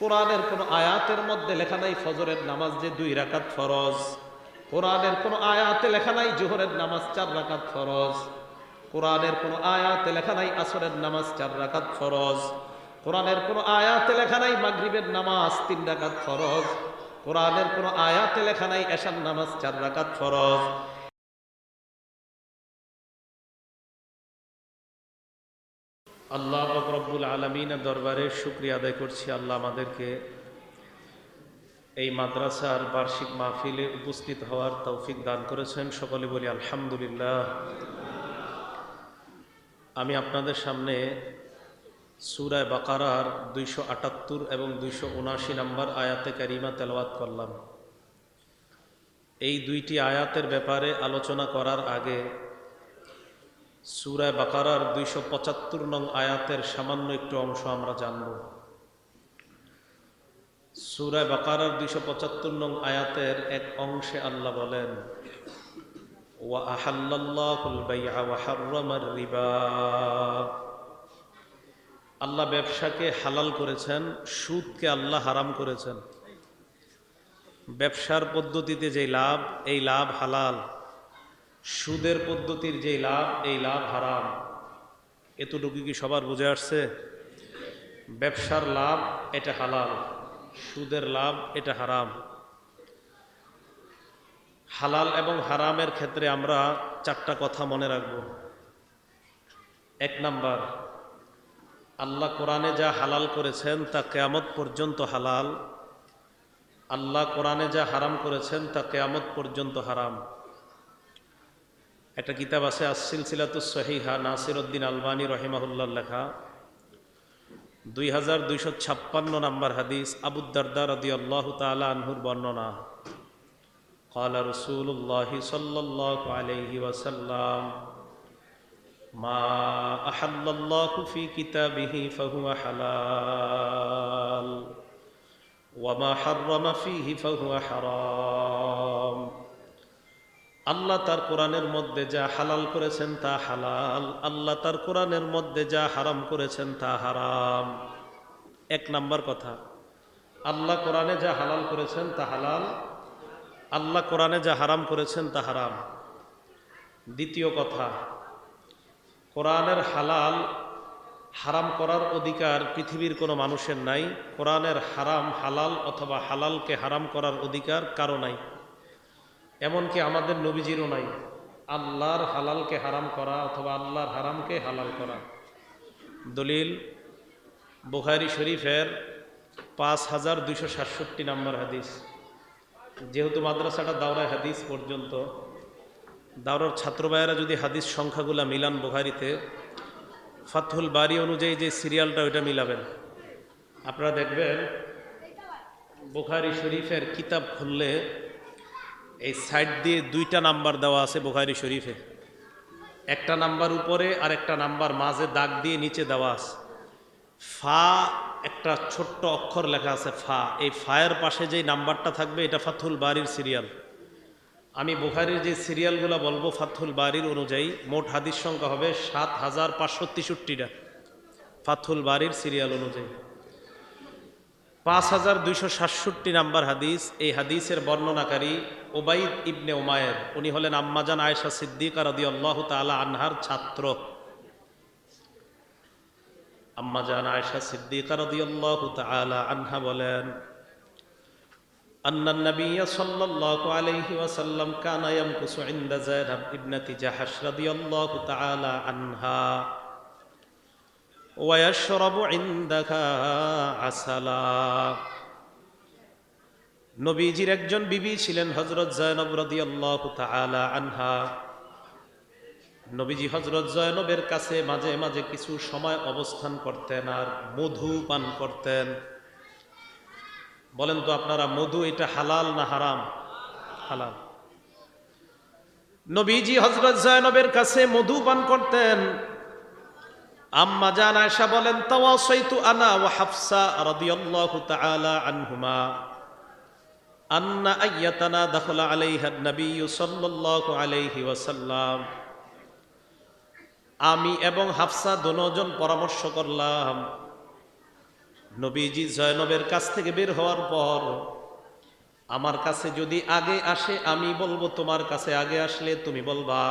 কোরআনের কোন আয়াতের মধ্যে লেখা নাই ফজরের নামাজ যে দুই রাকাত ফরজ। কোরআনের কোন আয়াতে লেখা নাই জোহরের নামাজ চার রাকাত ফরজ। কোরআনের কোন আয়াতে লেখা নাই আসরের নামাজ চার রাকাত ফরজ। কোরআনের কোন আয়াতে লেখা নাই মাগরিবের নামাজ তিন রাকাত ফরজ। কোরআনের কোন আয়াতে লেখা নাই এশার নামাজ চার রাকাত ফরজ। আল্লাহ রব্বুল আলমিনের দরবারে শুক্রিয়া আদায় করছি। আল্লাহ আমাদেরকে এই মাদ্রাসার বার্ষিক মাহফিলে উপস্থিত হওয়ার তৌফিক দান করেছেন। সকলে বলি আলহামদুলিল্লাহ। আমি আপনাদের সামনে সুরায় বাকারার দুইশো আটাত্তর এবং দুইশো উনাশি নম্বর আয়াতে কারিমা তেলাওয়াত করলাম। এই দুইটি আয়াতের ব্যাপারে আলোচনা করার আগে সুরায় বাকারার দুইশো পঁচাত্তর নং আয়াতের সামান্য একটু অংশ আমরা জানব। সুরায় বাকারার দুইশো পঁচাত্তর নং আয়াতের এক অংশে আল্লাহ বলেন আল্লাহ ব্যবসাকে হালাল করেছেন, সুদকে আল্লাহ হারাম করেছেন। ব্যবসার পদ্ধতিতে যে লাভ, এই লাভ হালাল। সুদের পদ্ধতির যে লাভ, এই লাভ হারাম। এতটুকু কি সবার বুঝে আসছে? ব্যবসার লাভ, এটা হালাল। সুদের লাভ, এটা হারাম। হালাল এবং হারামের ক্ষেত্রে আমরা চারটা কথা মনে রাখব। এক নাম্বার, আল্লাহ কোরআনে যা হালাল করেছেন তা কেয়ামত পর্যন্ত হালাল। আল্লাহ কোরআনে যা হারাম করেছেন তা কেয়ামত পর্যন্ত হারাম। একটা কিতাব আছে আসিল সিলাতুস সহিহা নাসির উদ্দিন আলবানী রহিমাহুল্লার লেখা দুই হাজার দুইশো ছাপ্পান্ন নম্বর হাদিস আবুদ্দারদা রদি আল্লাহ তালা আনহুর বর্ণনা قال رسول الله صلى الله عليه وسلم ما أحل الله في كتابه فهو حلال وما حرم فيه فهو حرام আল্লাহ তার কোরআনের মধ্যে যা হালাল করেছেন তা হালাল, আল্লাহ তার কোরআনের মধ্যে যা হারাম করেছেন তা হারাম। এক নাম্বার কথা, আল্লাহ কোরআনে যা হালাল করেছেন তা হালাল, আল্লাহ কোরআনে যা হারাম করেছেন তা হারাম। দ্বিতীয় কথা, কোরআনের হালাল, হারাম করার অধিকার পৃথিবীর কোনো মানুষের নাই। কোরআনের হারাম, হালাল অথবা হালালকে হারাম করার অধিকার কারও নাই। এমনকি আমাদের নবীজিরও নাই। আল্লাহর হালালকে হারাম করা অথবা আল্লাহর হারামকে হালাল করা। দলিল, বুখারি শরীফের পাঁচ হাজার দুইশো সাতষট্টি নম্বর হাদিস। যেহেতু মাদ্রাসাটা দাওরায় হাদিস পর্যন্ত, দাওরার ছাত্রবায়েরা যদি হাদিস সংখ্যাগুলা মিলান বুখারিতে, ফাতহুল বাড়ি অনুযায়ী যে সিরিয়ালটা ওইটা মিলাবেন। আপনারা দেখবেন, বুখারি শরীফের কিতাব খুললে এই সাইড দিয়ে দুইটা নাম্বার দেওয়া আছে বোখারি শরীফে। একটা নাম্বার উপরে আর একটা নাম্বার মাঝে দাগ দিয়ে নিচে দেওয়া আছে। ফা, একটা ছোট্ট অক্ষর লেখা আছে ফা। এই ফায়ের পাশে যেই নাম্বারটা থাকবে, এটা ফাথুল বাড়ির সিরিয়াল। আমি বুখারির যে সিরিয়ালগুলো বলব ফাথুল বাড়ির অনুযায়ী, মোট হাদিস সংখ্যা হবে সাত হাজার পাঁচশো তেষট্টিটা। ফাথুল বাড়ির সিরিয়াল অনুযায়ী। পাঁচ হাজার দুইশো সাতষট্টি নাম্বার হাদিস এই হাদিসের বর্ণনাকারী ওবাইদ ইবনে ওমায়ের উনি হলেন আম্মাজান আয়েশা সিদ্দিকা রদি আল্লাহ তালা আনহার ছাত্র আম্মাজান আয়েশা সিদ্দিকা রদি আল্লাহ তালা আনহা বলেন أن النبي صلى الله عليه وسلم كان يمكث عند زينب ابنة جحش رضي الله تعالى عنها নবীজির একজন বিবি ছিলেন হজরত জয়নব আনহা। নবীজি হজরত জয়নবের কাছে মাঝে মাঝে কিছু সময় অবস্থান করতেন আর মধু পান করতেন। বলেন তো আপনারা, মধু এটা হালাল না হারাম? হালাল। নবীজি হজরত জয়নবের কাছে মধু পান করতেন। আম্মা জান আয়েশা বলেন, তাওয়াসাইতু আনা ওয়া হাফসা রাদিয়াল্লাহু তাআলা আনহুমা। আন্না আইয়াতানা দাখলা আলাইহা নবী সাল্লাল্লাহু আলাইহি ওয়াসাল্লাম। আমি এবং হাফসা দোনোজন পরামর্শ করলাম, নবীজি জয়নবের কাছ থেকে বের হওয়ার পর আমার কাছে যদি আগে আসে, আমি বলব, তোমার কাছে আগে আসলে তুমি বলবা।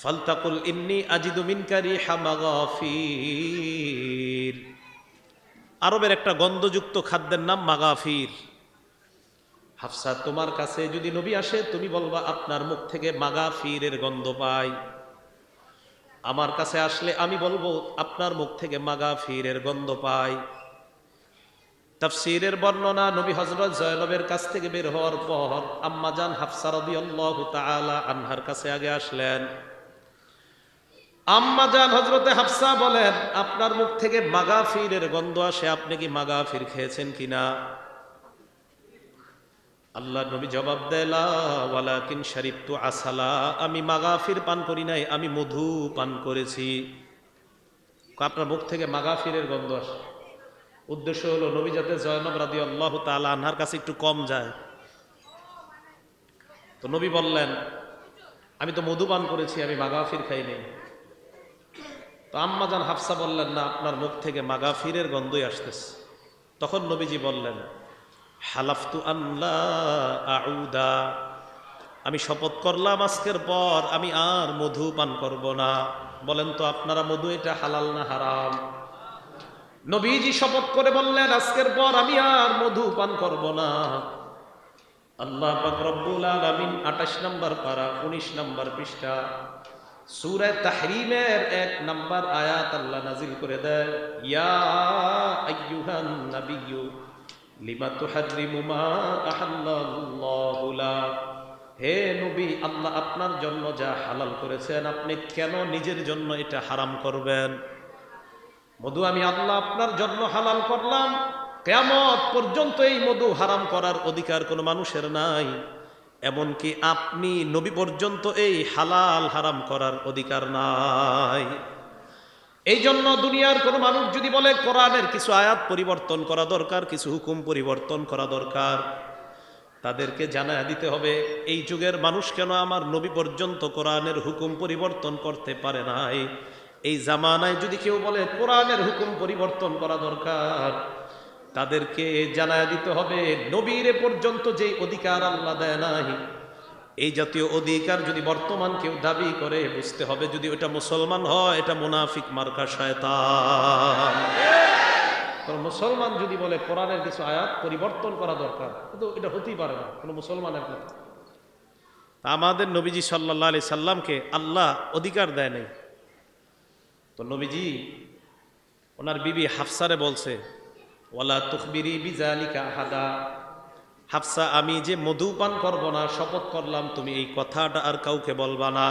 ফালতাকুল ইন্নি আজিদু মিনকারি হামাগাফির আরবের একটা গন্ধযুক্ত খাদ্যের নাম মাগাফির। হাফসা, তোমার কাছে যদি নবী আসে, তুমি বলবা, আপনার মুখ থেকে মাগাফিরের গন্ধ পাই। আমার কাছে আসলে আমি বলব, আপনার মুখ থেকে মাগাফিরের গন্ধ পাই। তাফসিরের বর্ণনা নবী হজরত জয়নবের কাছ থেকে বের হওয়ার পর আম্মাজান হাফসা রাদিয়াল্লাহু তাআলা আনহার কাছে আগে আসলেন। আম্মাজান হজরতে হাফসা বলেন, আপনার মুখ থেকে মাগাফিরের গন্ধ আসে, আপনি কি মাগাফির খেয়েছেন কিনা? আল্লাহ নবী জবাব দেলা ওয়ালাকিন শরীফ তু আসালা, আমি মাগাফির পান করি নাই, আমি মধু পান করেছি। আপনার মুখ থেকে মাগাফিরের গন্ধ আসে। উদ্দেশ্য হলো, নবী যাতে জয়নব রাদি আল্লাহ তালা আনহার কাছে একটু কম যায়। তো নবী বললেন, আমি তো মধু পান করেছি, আমি মাগাফির খাই নাই। তো আম্মাজান হাফসা বললেন, না, আপনার মুখ থেকে মাগাফিরের গন্ধই আসতেছে। তখন নবীজি বললেন, হালাফতু আউদা, আমি শপথ করলাম আজকের পর আমি আর মধু পান করব না। বলেন তো, আপনারা মধু এটা হালাল না হারাম? নবীজি শপথ করে বললেন, আজকের পর আমি আর মধু পান করব না। আল্লাহ পাক রব্বুল আলামিন 28 নম্বর পারা 19 নম্বর পৃষ্ঠা সূরা তাহরিমের এক নম্বর আয়াত আল্লাহ নাজিল করে দেয়, ইয়া আইয়ুহান নাবিয়্যু, লিমা তুহাররিমু মা আহাল্লাল্লাহু লাক হে নবী, আল্লাহ আপনার জন্য যা হালাল করেছেন, আপনি কেন নিজের জন্য এটা হারাম করবেন? মধু, আমি আল্লাহ আপনার জন্য হালাল করলাম। কেমত পর্যন্ত এই মধু হারাম করার অধিকার কোনো মানুষের নাই। এমনকি আপনি নবী পর্যন্ত এই হালাল হারাম করার অধিকার নাই। এই জন্য দুনিয়ার কোনো মানুষ যদি বলে কোরআনের কিছু আয়াত পরিবর্তন করা দরকার, কিছু হুকুম পরিবর্তন করা দরকার, তাদেরকে জানায় দিতে হবে, এই যুগের মানুষ কেন আমার নবী পর্যন্ত কোরআনের হুকুম পরিবর্তন করতে পারে নাই? এই জামানায় যদি কেউ বলে কোরআনের হুকুম পরিবর্তন করা দরকার তাদেরকে জানায় দিতে হবে, নবীর পর্যন্ত যে অধিকার আল্লাহ দেয় নাই। এই জাতীয় অধিকার যদি বর্তমান কেউ দাবি করে, বুঝতে হবে যদি ওটা মুসলমান হয়, এটা মুনাফিক মার্কা শয়তান। মুসলমান যদি বলে, কোরআনের কিছু আয়াত পরিবর্তন করা দরকার কিন্তু এটা হতেই পারে না, কোনো মুসলমানের কথা আমাদের নবীজি সাল্লাহ আলি সাল্লামকে আল্লাহ অধিকার দেয় নাই। তো নবীজি, ওনার বিবি হাফসারে বলছে ওয়ালা তুখবিরি বিজালিকা আহাদা। হাফসা, আমি যে মধু পান করব না, শপথ করলাম, তুমি এই কথাটা আর কাউকে বলবা না।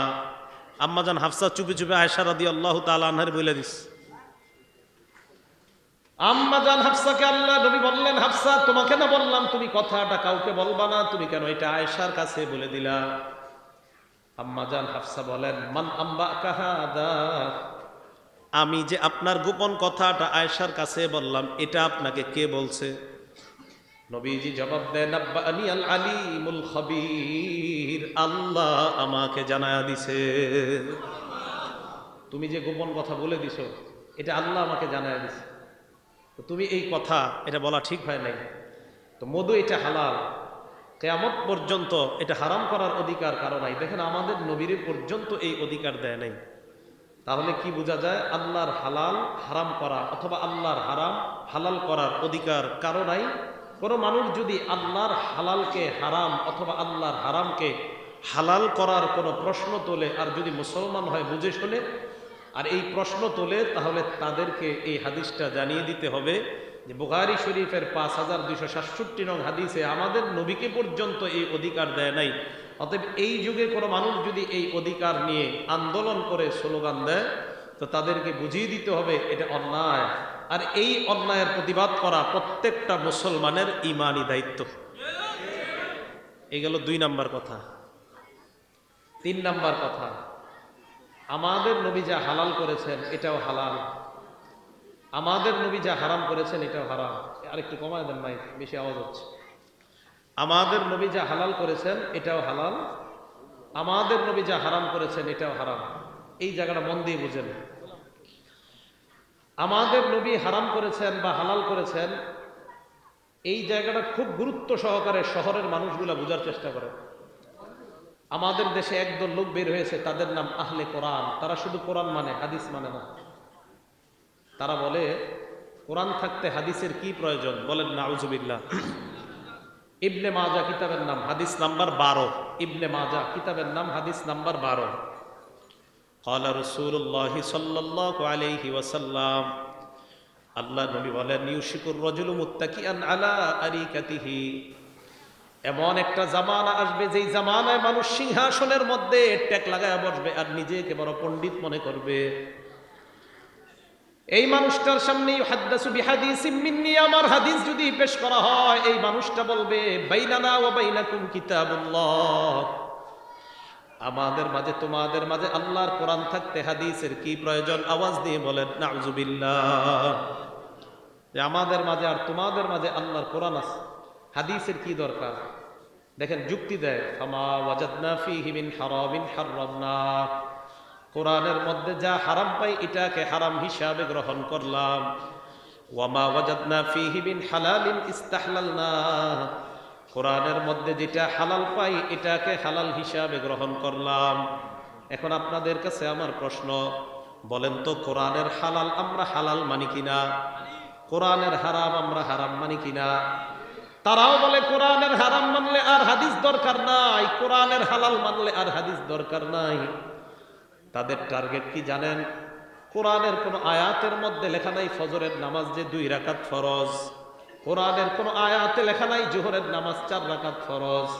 আম্মাজান হাফসা, চুপে চুপে আয়সা রাদি আল্লাহ তালানহার বলে দিস। আম্মাজান হাফসাকে আল্লাহ নবী বললেন, হাফসা, তোমাকে না বললাম, তুমি কথাটা কাউকে বলবা না, তুমি কেন এটা আয়েশার কাছে বলে দিলা? আম্মাজান হাফসা বলেন, মান আম্বা কাহাদা আমি যে আপনার গোপন কথাটা আয়েশার কাছে বললাম এটা আপনাকে কে বলছে? নবীজি জবাব দেন আব্বানি আল আলিমুল খবির। আল্লাহ আমাকে জানায়া দিছে। তুমি যে গোপন কথা বলে দিছো এটা আল্লাহ আমাকে জানায়া দিছে। তো তুমি এই কথা এটা বলা ঠিক হয় নাই। তো মধু এটা হালাল। কেয়ামত পর্যন্ত এটা হারাম করার অধিকার কারও নাই। দেখেন আমাদের নবীর পর্যন্ত এই অধিকার দেয় নাই। তাহলে কি বোঝা যায়? আল্লাহর হালাল হারাম করা অথবা আল্লাহর হারাম হালাল করার অধিকার কারও নাই। কোনো মানুষ যদি আল্লাহর হালালকে হারাম অথবা আল্লাহর হারামকে হালাল করার কোনো প্রশ্ন তোলে আর যদি মুসলমান হয় বুঝে শোনে, আর এই প্রশ্ন তোলে, তাহলে তাদেরকে এই হাদিসটা জানিয়ে দিতে হবে যে বুখারি শরীফের পাঁচ হাজার দুইশো সাতষট্টি নং হাদিসে আমাদের নবীকে পর্যন্ত এই অধিকার দেয় নাই। অতএব এই যুগে কোনো মানুষ যদি এই অধিকার নিয়ে আন্দোলন করে স্লোগান দেয়, তো তাদেরকে বুঝিয়ে দিতে হবে এটা অন্যায়। আর এই অন্যায়ের প্রতিবাদ করা প্রত্যেকটা মুসলমানের ইমানই দায়িত্ব। এই গেল দুই নাম্বার কথা। তিন নাম্বার কথা, আমাদের নবী যা হালাল করেছেন এটাও হালাল। আমাদের নবী যা হারাম করেছেন এটাও হারাম। আরেকটু কমায় দেন মাইক, বেশি আওয়াজ হচ্ছে। আমাদের নবী যা হালাল করেছেন, এটাও হালাল। আমাদের নবী যা হারাম করেছেন, এটাও হারাম। এই জায়গাটা মন দিয়ে বুঝেন। আমাদের নবী হারাম করেছেন বা হালাল করেছেন, এই জায়গাটা খুব গুরুত্ব সহকারে শহরের মানুষগুলা বোঝার চেষ্টা করে। আমাদের দেশে একদল লোক বের হয়েছে, তাদের নাম আহলে কোরআন। তারা শুধু কোরআন মানে হাদিস মানে না। তারা বলে, কোরআন থাকতে হাদিসের কি প্রয়োজন? বলেন না নাউজুবিল্লাহ। ইবনে মাজা কিতাবের নাম হাদিস নাম্বার বারো ইবনে মাজা কিতাবের নাম হাদিস নাম্বার বারো قال رسول الله صلى الله عليه وسلم আল্লাহ নবী বলেন ইউশিকুর রজুল মুত্তাকিয়ান আলা আরিকাতিহি এমন একটা জামানা আসবে যেই জামানায় মানুষ সিংহাসনের মধ্যে টেক লাগায় বসবে আর নিজেকে বড় পণ্ডিত মনে করবে এই মানুষটার সামনে আমার হাদিস যদি পেশ করা হয়, এই মানুষটা বলবে, বাইনানা ওয়া বাইনাকুম কিতাবুল্লাহ। আমাদের মাঝে, তোমাদের মাঝে আল্লাহর কোরআন থাকতে হাদিসের কি প্রয়োজন? আওয়াজ দিয়ে বলেন, নাউজুবিল্লাহ। যে আমাদের মাঝে আর তোমাদের মাঝে আল্লাহর কোরআন আছে, হাদিসের কি দরকার? দেখেন, যুক্তি দেয়, ফামা ওয়াজাদনা ফিহি মিন হারামিন। হাররামনা কোরআনের মধ্যে যা হারাম পাই এটাকে হারাম হিসাবে গ্রহণ করলাম। ওয়ামা ওয়াজাদনা ফিহি মিন হালালিন ইস্তাহলালনা। কোরআনের মধ্যে যেটা হালাল পাই এটাকে হালাল হিসাবে গ্রহণ করলাম। এখন আপনাদের কাছে আমার প্রশ্ন, বলেন তো কোরআনের হালাল আমরা হালাল মানি কিনা? কোরআনের হারাম আমরা হারাম মানি কিনা? তারাও বলে কোরআনের হারাম মানলে আর হাদিস দরকার নাই, কোরআনের হালাল মানলে আর হাদিস দরকার নাই। তাদের টার্গেট কি জানেন? কোরআনের কোন আয়াতের মধ্যে লেখা নাই ফজরের নামাজ যে দুই রাকাত ফরজ। কোরআনের কোন আয়াতে লেখা নাই জোহরের নামাজ চার রাকাত ফরজ।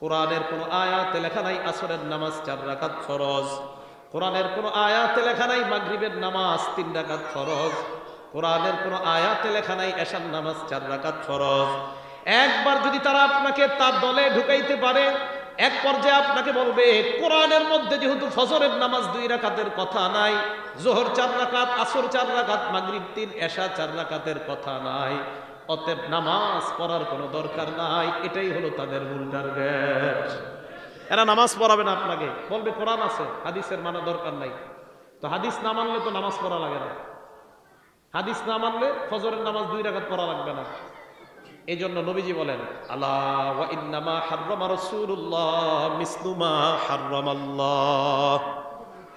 কোরআনের কোন আয়াতে লেখা নাই আসরের নামাজ চার রাকাত ফরজ। কোরআনের কোন আয়াতে লেখা নাই মাগরিবের নামাজ তিন রাকাত ফরজ। কোরআনের কোন আয়াতে লেখা নাই এশার নামাজ চার রাকাত ফরজ। একবার যদি তারা আপনাকে তার দলে ঢুকাইতে পারে এক পর্যায়ে আপনাকে বলবে, কোরআনের মধ্যে যেহেতু ফজরের নামাজ দুই রাকাতের কথা নাই, জোহর চার রাকাত, আসর চার রাকাত, মাগরিব তিন, এশা চার রাকাতের কথা নাই, অতএব নামাজ পড়ার কোনো দরকার নাই, এটাই হলো তাদের মূল টার্গেট। এরা নামাজ পড়াবে না আপনাকে, বলবে কোরআন আছে, হাদিসের মানা দরকার নাই। তো হাদিস না মানলে তো নামাজ পড়া লাগে না। হাদিস না মানলে ফজরের নামাজ দুই রাকাত পড়া লাগবে না। এই জন্য নবীজি বলেন আল্লাহ ইন্নামা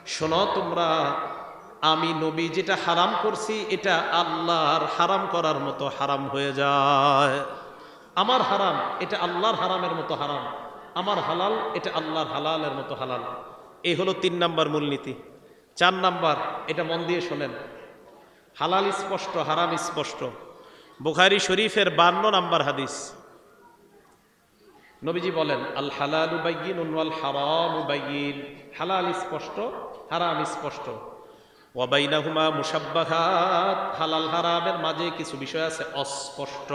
শোনো, তোমরা, আমি নবী যেটা হারাম করছি, এটা আল্লাহর হারাম করার মতো হারাম হয়ে যায়। আমার হারাম, এটা আল্লাহর হারামের মতো হারাম। আমার হালাল, এটা আল্লাহর হালালের মতো হালাল। এই হলো তিন নাম্বার মূলনীতি। চার নাম্বার, এটা মন দিয়ে শোনেন। হালাল স্পষ্ট, হারাম স্পষ্ট। বুখারি শরীফের বান্ন নাম্বার হাদিস। নবীজি বলেন আল হালাল উবাইন উনওয়াল হারাম উবাইন হালাল স্পষ্ট, হারাম স্পষ্ট। ওয়াবাইনাহুমা মুসাব্বাহাত হালাল হারামের মাঝে কিছু বিষয় আছে অস্পষ্ট।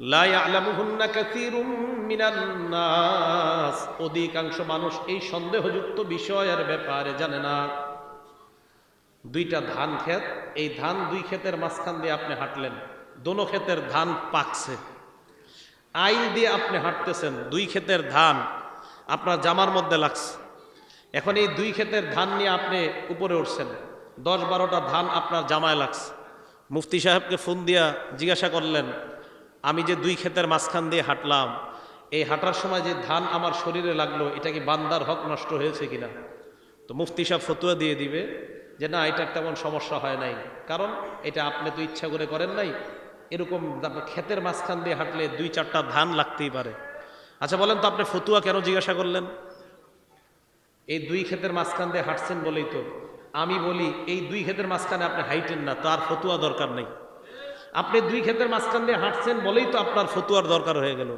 লা ইয়ালামুহুন্না কাসীরুম মিনান অধিকাংশ মানুষ এই সন্দেহযুক্ত বিষয়ের ব্যাপারে জানে না। দুইটা ধান ক্ষেত, এই ধান দুই ক্ষেতের মাঝখান দিয়ে আপনি হাঁটলেন, দোনো ক্ষেতের ধান পাকছে। আইল দিয়ে আপনি হাঁটতেছেন, দুই ক্ষেতের ধান আপনার জামার মধ্যে লাগছে। এখন এই দুই ক্ষেতের ধান নিয়ে আপনি উপরে উঠছেন, দশ বারোটা ধান আপনার জামায় লাগছে। মুফতি সাহেবকে ফোন দিয়া জিজ্ঞাসা করলেন, আমি যে দুই ক্ষেতের মাঝখান দিয়ে হাঁটলাম, এই হাঁটার সময় যে ধান আমার শরীরে লাগল, এটা কি বান্দার হক নষ্ট হয়েছে কিনা? তো মুফতি সাহেব ফতুয়া দিয়ে দিবে যে না, এটা তেমন সমস্যা হয় নাই। কারণ এটা আপনি তো ইচ্ছা করে করেন নাই। এরকম ক্ষেতের মাঝখান দিয়ে হাঁটলে দুই চারটা ধান লাগতেই পারে। আচ্ছা বলেন তো আপনি ফতুয়া কেন জিজ্ঞাসা করলেন? এই দুই ক্ষেতের মাঝখান দিয়ে হাঁটছেন বলেই তো। আমি বলি, এই দুই ক্ষেতের মাঝখানে আপনি হাইটেন না তার ফতুয়া দরকার নেই। আপনি দুই ক্ষেতের মাঝখান দিয়ে হাঁটছেন বলেই তো আপনার ফতুয়ার দরকার হয়ে গেল।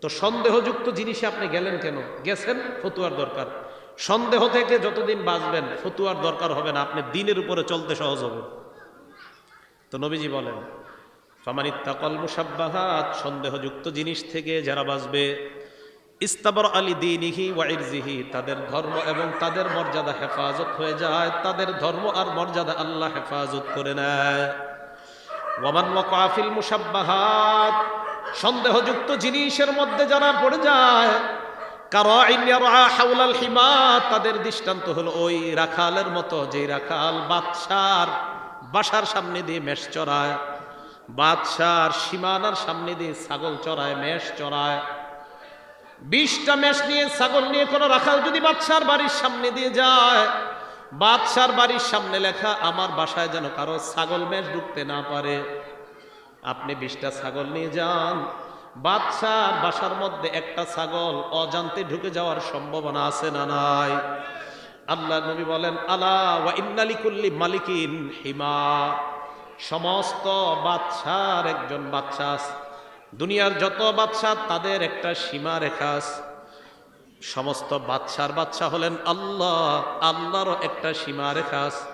তো সন্দেহযুক্ত জিনিসে আপনি গেলেন কেন? গেছেন, ফতুয়ার দরকার। সন্দেহ থেকে যতদিন বাঁচবেন, ফতুয়ার দরকার হবে না, আপনি দিনের উপরে চলতে সহজ হবে। তো নবীজি বলেন ফামানিত্তাকল মুসাব্বাহাত সন্দেহযুক্ত জিনিস থেকে যারা বাঁচবে, ইস্তাবর আলী দিনিহি ওয়াইরজিহি তাদের ধর্ম এবং তাদের মর্যাদা হেফাজত হয়ে যায়, তাদের ধর্ম আর মর্যাদা আল্লাহ হেফাজত করে নেয়। ওয়ামান ওয়াকাফিল মুসাব্বাহাত সন্দেহযুক্ত জিনিসের মধ্যে যারা পড়ে যায় হিমা তাদের দৃষ্টান্ত হলো ওই রাখালের মতো যে রাখাল বাদশার বাসার সামনে দিয়ে মেষ চড়ায়, বাদশার সীমানার সামনে দিয়ে ছাগল চড়ায়, মেষ চড়ায়। বিশটা মেষ নিয়ে, ছাগল নিয়ে কোনো রাখাল যদি বাদশার বাড়ির সামনে দিয়ে যায়, বাদশার বাড়ির সামনে লেখা, আমার বাসায় যেন কারও ছাগল মেষ ঢুকতে না পারে। আপনি বিশটা ছাগল নিয়ে যান বাদশার বাসার মধ্যে একটা ছাগল অজান্তে ঢুকে যাওয়ার সম্ভাবনা আছে না নাই আল্লাহ নবী বলেন, আলা ওয়া ইন্নালিকুল্লি মালিকিন হিমা সমস্ত বাদশার একজন বাদশা আছে। দুনিয়ার যত বাদশা তাদের একটা সীমা রেখা আছে। সমস্ত বাদশার বাদশা হলেন আল্লাহ, আল্লাহরও একটা সীমা রেখা আছে।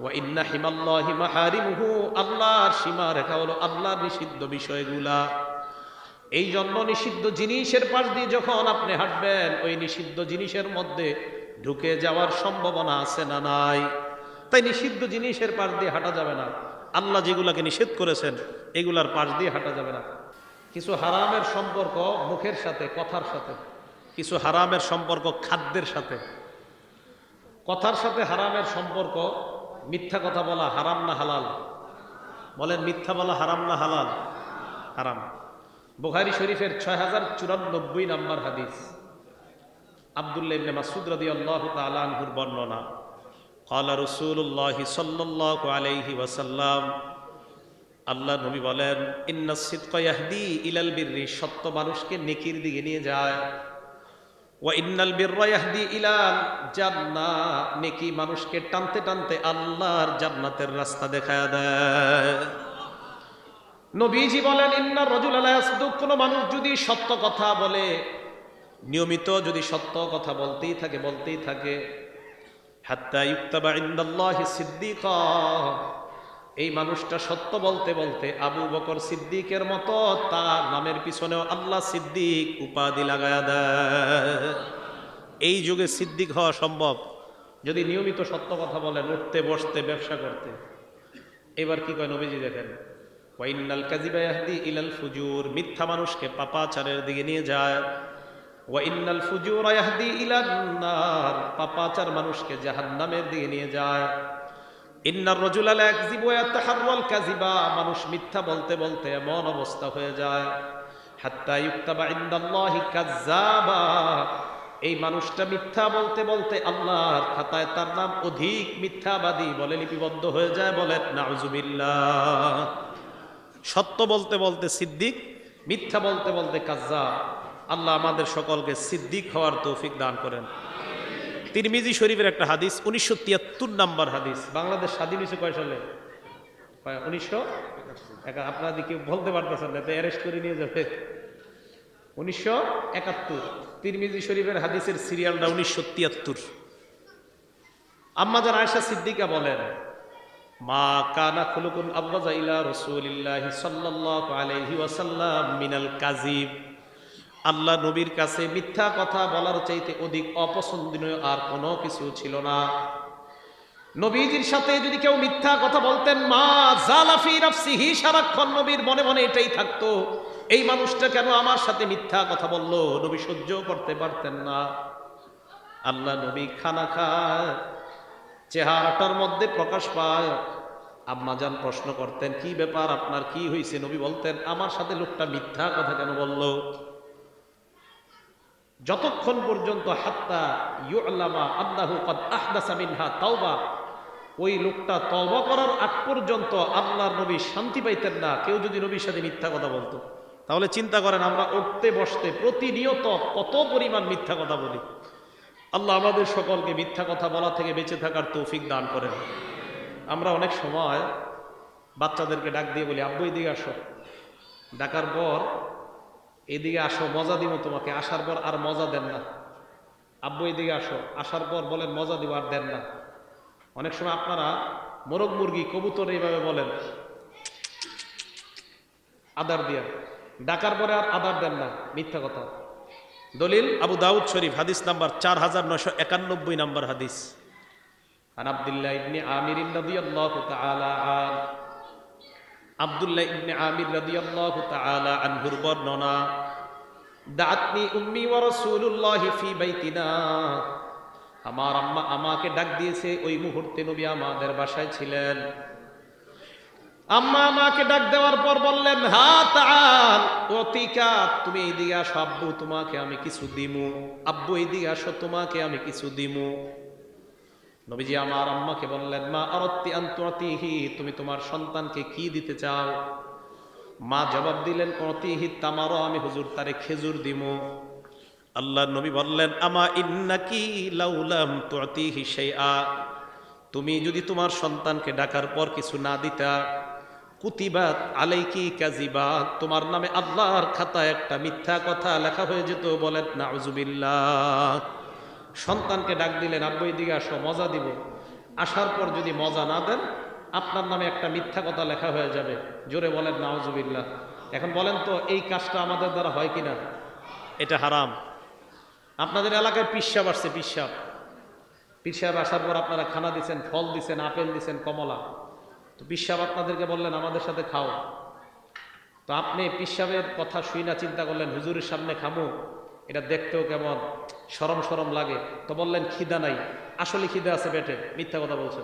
ওয়া ইন্না হিমাল্লাহি মাহারিমুহু, আল্লাহর সীমা রেখা হলো আল্লাহর নিষিদ্ধ বিষয়গুলা এই জন্য নিষিদ্ধ জিনিসের পাশ দিয়ে যখন আপনি হাঁটবেন, ওই নিষিদ্ধ জিনিসের মধ্যে ঢুকে যাওয়ার সম্ভাবনা আছে না নাই? তাই নিষিদ্ধ জিনিসের পাশ দিয়ে হাঁটা যাবে না। আল্লাহ যেগুলাকে নিষেধ করেছেন, এগুলার পাশ দিয়ে হাঁটা যাবে না। কিছু হারামের সম্পর্ক মুখের সাথে, কথার সাথে। কিছু হারামের সম্পর্ক খাদ্যের সাথে। কথার সাথে হারামের সম্পর্ক, মিথ্যা কথা বলা হারাম না হালাল? বলেন, মিথ্যা বলা হারাম না হালাল? হারাম। বুখারি শরীফের ছয় হাজার চুরানব্বই নম্বর হাদিস আবদুল্লাহ ইবনে মাসুদ রাদিয়াল্লাহু তাআলা আনহুর বর্ণনা قال رسول الله صلى الله عليه وسلم আল্লাহ নবী বলেন ইন্না সিদকা ইয়াহদি ইলাল বিররি সত্য মানুষকে নেকির দিকে নিয়ে যায় ওয়া ইন্নাল বিররা ইয়াহদি ইলাল জান্নাহ নেকি মানুষকে টানতে টানতে আল্লাহর জান্নাতের রাস্তা দেখায় দেয় নবীজি বলেন, ইন্না রজুল আলাহ কোনো মানুষ যদি সত্য কথা বলে, নিয়মিত যদি সত্য কথা বলতেই থাকে বলতেই থাকে, হাত্তা ইউক্তাবা ইন্দাল্লাহি সিদ্দিকা এই মানুষটা সত্য বলতে বলতে আবু বকর সিদ্দিকের মতো তার নামের পিছনেও আল্লাহ সিদ্দিক উপাধি লাগায়া দেয়। এই যুগে সিদ্দিক হওয়া সম্ভব, যদি নিয়মিত সত্য কথা বলেন, উঠতে, বসতে, ব্যবসা করতে। এবার কি কয় নবীজি দেখেন ওয়াইনাল কাজিবা ইয়াহদি ইলাল ফুজুর, মিথ্যা মানুষকে পাপাচারের দিকে নিয়ে যায়। ওয়াইনাল ফুজুর ইয়াহদি ইলান নার, পাপাচার মানুষকে জাহান্নামের দিকে নিয়ে যায়। ইন্নার রজুল আলা একজিবু ইয়াতাহাররাল কাজিবা মানুষ মিথ্যা বলতে বলতে এমন অবস্থা হয়ে যায়। হাত্তা ইউক্তাবা ইনদাল্লাহি কাজ্জাবা এই মানুষটা মিথ্যা বলতে বলতে আল্লাহর খাতায় তার নাম অধিক মিথ্যাবাদী বলে লিপিবদ্ধ হয়ে যায় বলে নাউজুবিল্লাহ সত্য বলতে বলতে সিদ্দিক, মিথ্যা বলতে বলতে কাজ্জা আল্লাহ আমাদের সকলকে সিদ্দিক হওয়ার তৌফিক দান করেন। তিরমিজি শরীফের একটা হাদিস, উনিশশো তিয়াত্তর নাম্বার হাদিস। বাংলাদেশ স্বাধীন হয়েছে কয় সালে? উনিশশো? আপনারা কেউ বলতে পারতেছেন না? অ্যারেস্ট করে নিয়ে যাবে। উনিশশো একাত্তর, তিরমিজি শরীফের হাদিসের সিরিয়ালটা উনিশশো তিয়াত্তর। আম্মাজান আয়সা সিদ্দিকা বলেন মা কানা খুলুকুন আব্বাজা রসুলিল্লাহি সাল্লাল্লাহু আলাইহি ওয়াসাল্লাম মিনাল কাজিব আল্লাহ নবীর কাছে মিথ্যা কথা বলার চাইতে অধিক অপছন্দনীয় আর কোনো কিছু ছিল না। নবীজির সাথে যদি কেউ মিথ্যা কথা বলতেন, মা জালাফি নাফসিহি, সারাক্ষণ নবীর মনে মনে এটাই থাকতো, এই মানুষটা কেন আমার সাথে মিথ্যা কথা বলল? নবী সহ্য করতে পারতেন না। আল্লাহ নবী খানা খায়, চেহারাটার মধ্যে প্রকাশ পায় আম্মাজান প্রশ্ন করতেন, কি ব্যাপার আপনার? কি হয়েছে নবী বলতেন, আমার সাথে লোকটা মিথ্যা কথা কেন বলল? যতক্ষণ পর্যন্ত হাত্তা ইউলামা আল্লাহু কদ আহদাসা মিনহা তাওবা, ওই লোকটা তওবা করার আগ পর্যন্ত আল্লাহর নবী শান্তি পাইতেন না, কেউ যদি নবীর সাথে মিথ্যা কথা বলতো। তাহলে চিন্তা করেন, আমরা উঠতে বসতে প্রতিনিয়ত কত পরিমাণ মিথ্যা কথা বলি। আল্লাহ আমাদের সকলকে মিথ্যা কথা বলা থেকে বেঁচে থাকার তৌফিক দান করেন। আমরা অনেক সময় বাচ্চাদেরকে ডাক দিয়ে বলি, আব্বু, এদিকে আসো। ডাকার পর এদিকে আসো, মজা দিব তোমাকে। আসার পর আর মজা দেন না। আব্বু, এদিকে আসো। আসার পর বলেন, মজা দিব আর দেন না। অনেক সময় আপনারা মোরগ মুরগি কবুতর এইভাবে বলেন, আদার দিয়া। ডাকার পরে আর আদার দেন না, মিথ্যা কথা। দলিল, আবু দাউদ শরীফ, হাদিস নাম্বার চার হাজার নয়শো একানব্বই নাম্বার হাদিস। عن عبد الله بن عامر رضي الله تعالى عنه আব্দুল্লাহ ইবনে আমির রাদিয়াল্লাহু তাআলা আনহুর বর্ণনা দাআতনি উম্মি ওয়া রাসূলুল্লাহি ফি বাইতিনা আমার আম্মা আমাকে ডাক দিয়েছে ওই মুহূর্তে নবী আমাদের বাসায় ছিলেন আম্মা আমাকে ডাক দেওয়ার পর বললেন হা তাল অতিকা তুমি এইদিকে আসো আব্বু তোমাকে আমি কিছু দিমু আব্বু এইদিকে আসো তোমাকে আমি কিছু দিমু নবীজি আমার আম্মাকে বললেন, মা আরত্তি আন্তহি তুমি তোমার সন্তানকে কি দিতে চাও? মা জবাব দিলেন অতিহি তামারও আমি হুজুর তারে খেজুর দিমু। আল্লাহ নবী বললেন, আমা ইন্নাকি লাউলাম সেই শাইআ, তুমি যদি তোমার সন্তানকে ডাকার পর কিছু না দিতা, কুতিবাত আলাইকি কাজিবা তোমার নামে আল্লাহর খাতায় একটা মিথ্যা কথা লেখা হয়ে যেত, বলেন না সন্তানকে ডাক দিলেন আব্বই দিকে আসো মজা দিব। আসার পর যদি মজা না দেন আপনার নামে একটা মিথ্যা কথা লেখা হয়ে যাবে। জোরে বলেন নাউজুবিল্লাহ। এখন বলেন তো এই কাজটা আমাদের দ্বারা হয় কিনা? এটা হারাম। আপনাদের এলাকায় পিসাব আসছে পিসাব পিসাব আসার পর আপনারা খানা দিচ্ছেন ফল দিচ্ছেন আপেল দিচ্ছেন কমলা। তো পিসাব আপনাদেরকে বললেন আমাদের সাথে খাও। তো আপনি পিসাবের কথা শুই না চিন্তা করলেন হুজুরের সামনে খামু। এটা দেখতেও কেমন? সরম সরম লাগে। তো বললেন, খিদা নাই। আসলে খিদা আছে পেটে, মিথ্যা কথা বলছেন।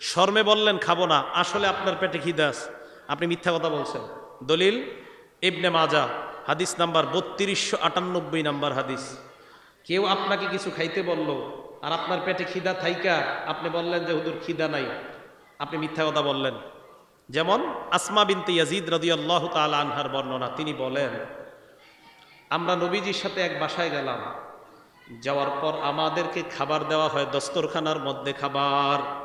শর্মে বললেন, খাব না। আসলে আপনার পেটে খিদা আছে। আপনি মিথ্যা কথা বলছেন। দলিল, ইবনে মাজা, হাদিস নাম্বার বত্রিশশো আটানব্বই নাম্বার হাদিস। কেউ আপনাকে কিছু খাইতে বলল, আর আপনার পেটে খিদা থাইকা, আপনি বললেন যে হুদুর খিদা নাই। আপনি মিথ্যা কথা বললেন। যেমন আসমা বিনতে ইয়াজিদ রদিয়াল্লাহ তাল আনহার বর্ণনা, তিনি বলেন আমরা নবীজির সাথে এক বাসায় গেলাম। যাওয়ার পর আমাদেরকে খাবার দেওয়া হয় দস্তরখানার মধ্যে খাবার।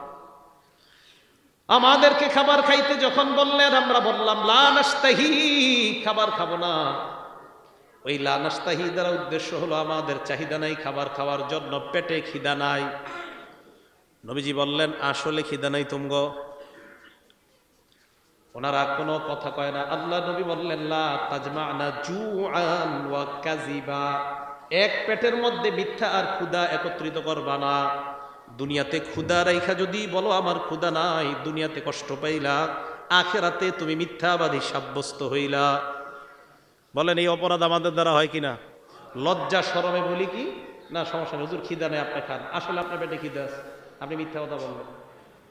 আমাদেরকে খাবার খাইতে যখন বললেন, আমরা বললাম লানাস্তাহি খাবার খাব না। ওই লানাস্তাহি দ্বারা উদ্দেশ্য হলো, আমাদের চাহিদা নাই খাবার খাওয়ার জন্য, পেটে খিদা নাই। নবীজি বললেন, আসলে খিদা নাই তুমগ। ওনারা কোনো কথা কয় না, আল্লাহ নবী বললেন ওয়া এক পেটের মধ্যে মিথ্যা আর ক্ষুদা একত্রিত করবা না। দুনিয়াতে ক্ষুদা রাইখা যদি বলো, আমার ক্ষুদা নাই, দুনিয়াতে কষ্ট পাইলা, আখেরাতে তুমি মিথ্যাবাদী সাব্যস্ত হইলা। বলেন, এই অপরাধ আমাদের দ্বারা হয় কিনা? লজ্জা সরমে বলি কি? না, সমস্যা হুজুর, খিদা নেই, আপনি খান। আসলে আপনার পেটে খিদা আছে, আপনি মিথ্যা কথা বলবেন।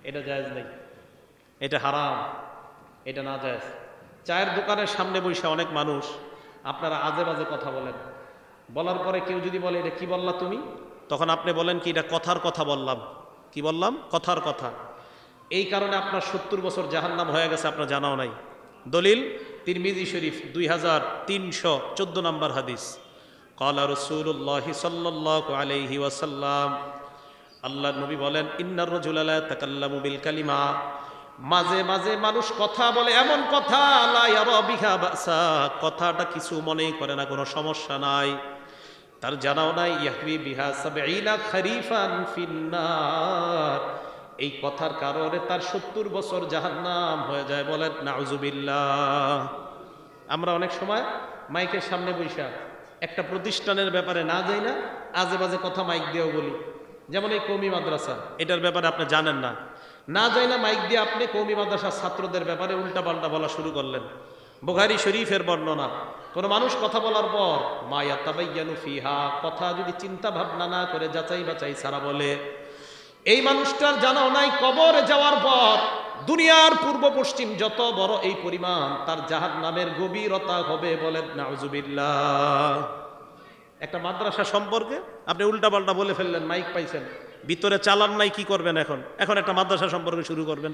এটা জায়জ নেই, এটা হারাম। এটা না জায়েজ চায়ের দোকানের সামনে বসে অনেক মানুষ, আপনারা আজে বাজে কথা বলেন। বলার পরে কেউ যদি বলে, এটা কি বললা তুমি? তখন আপনি বলেন কি, এটা কথার কথা বললাম। কি বললাম? কথার কথা। এই কারণে আপনার সত্তর বছর জাহান্নাম হয়ে গেছে, আপনার জানাও নাই। দলিল, তিরমিজি শরীফ দুই হাজার তিনশো চোদ্দ নম্বর হাদিস। কলা রসুল্লাহ সাল্লাহ আলহি ওয়াসাল্লাম আল্লাহ নবী বলেন, ইন্নার রজুলালা তাকাল্লামু বিল কালিমা। মাঝে মাঝে মানুষ কথা বলে এমন কথা কথাটা কিছু মনে করে না, কোনো সমস্যা নাই। তার জানাও নাই এই কথার কারণে তার সত্তর বছর জাহান্নাম হয়ে যায়, বলেন, নাউজুবিল্লাহ। আমরা অনেক সময় মাইকের সামনে বৈশা, একটা প্রতিষ্ঠানের ব্যাপারে না যাই না আজে বাজে কথা মাইক দিয়েও বলি। যেমন এই কৌমি মাদ্রাসা, এটার ব্যাপারে আপনি জানেন না। না যাই না মাইক দিয়ে আপনি কৌমি মাদ্রাসার ছাত্রদের ব্যাপারে উল্টা পাল্টা বলা শুরু করলেন। বোখারি শরীফের বর্ণনা, কোন মানুষ কথা বলার পর মায়া তাবাইয়ানু ফিহা কথা যদি চিন্তা ভাবনা না করে যাচাই বাচাই সারা বলে। এই মানুষটার জানাও নাই কবরে যাওয়ার পর, দুনিয়ার পূর্ব পশ্চিম যত বড় এই পরিমাণ, তার জাহান নামের গভীরতা হবে বলেন নাউজুবিল্লাহ। একটা মাদ্রাসা সম্পর্কে আপনি উল্টাপাল্টা বলে ফেললেন, মাইক পাইছেন। ভিতরে চালান নাই, কি করবেন এখন? এখন একটা মাদ্রাসা সম্পর্কে শুরু করবেন।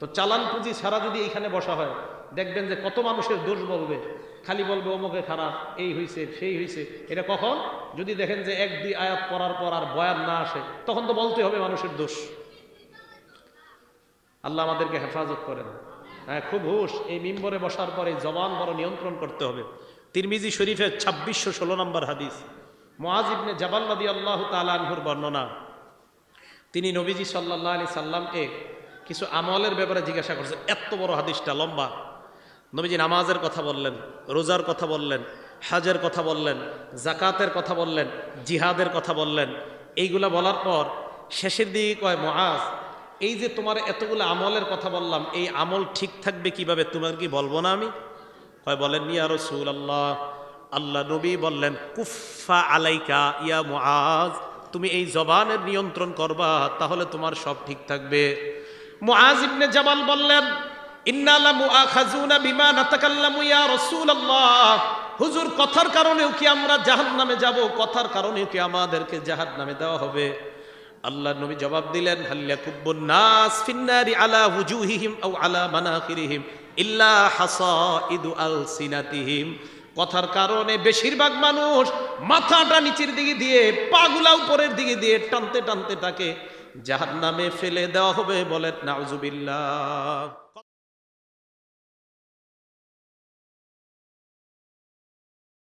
তো চালান পুঁজি ছাড়া যদি এইখানে বসা হয়, দেখবেন যে কত মানুষের দোষ বলবে। খালি বলবে, অমুকে খারাপ, এই হয়েছে সেই হয়েছে এটা কখন? যদি দেখেন যে এক, দুই আয়াত পড়ার পর আর বয়ান না আসে, তখন তো বলতে হবে মানুষের দোষ। আল্লাহ আমাদেরকে হেফাজত করেন। হ্যাঁ খুব হুশ, এই মিম্বরে বসার পরে জবান বড় নিয়ন্ত্রণ করতে হবে। তিরমিজি শরীফের ছাব্বিশশো ষোলো নম্বর হাদিস। মোয়াজ ইবনে জাবাল্লাদি আল্লাহ তালানহুর বর্ণনা তিনি নবীজি সাল্লাহ আলি সাল্লামকে কিছু আমলের ব্যাপারে জিজ্ঞাসা করছে, এত বড় হাদিসটা লম্বা। নবীজি নামাজের কথা বললেন, রোজার কথা বললেন, হাজের কথা বললেন জাকাতের কথা বললেন, জিহাদের কথা বললেন। এইগুলা বলার পর শেষের দিকে কয় মহাজ এই যে তোমার এতগুলো আমলের কথা বললাম, এই আমল ঠিক থাকবে কীভাবে? তোমার কি বলব না আমি? কয় বলেন ইয়া রসুল আল্লাহ আল্লাহ নবী বললেন কুফা আলাইকা ইয়া মুআজ। তুমি এই জবানের নিয়ন্ত্রণ করবা, তাহলে তোমার সব ঠিক থাকবে। মুআজ ইবনে জাবাল বললেন, ইন্না লা মুআখাযুনা বিমা নাতাকাল্লামু ইয়া রাসূলুল্লাহ। হুজুর, কথার কারণেও কি আমরা জাহান্নামে যাব? কথার কারণেও কি আমাদেরকে জাহান্নামে দেওয়া হবে? আল্লাহ নবী জবাব দিলেন হাল্লা কুব্বুন নাস ফিন্নারি আলা হুজুহিহিম আও আলা মানাখিরিহিম ইল্লা হাসাইদু আলসিনাতিহিম। কথার কারণে বেশিরভাগ মানুষ মাথাটা নিচের দিকে দিয়ে, পাগুলা উপরের দিকে দিয়ে টানতে টানতে তাকে জাহান্নামে ফেলে দেওয়া হবে বলেন নাউজুবিল্লাহ।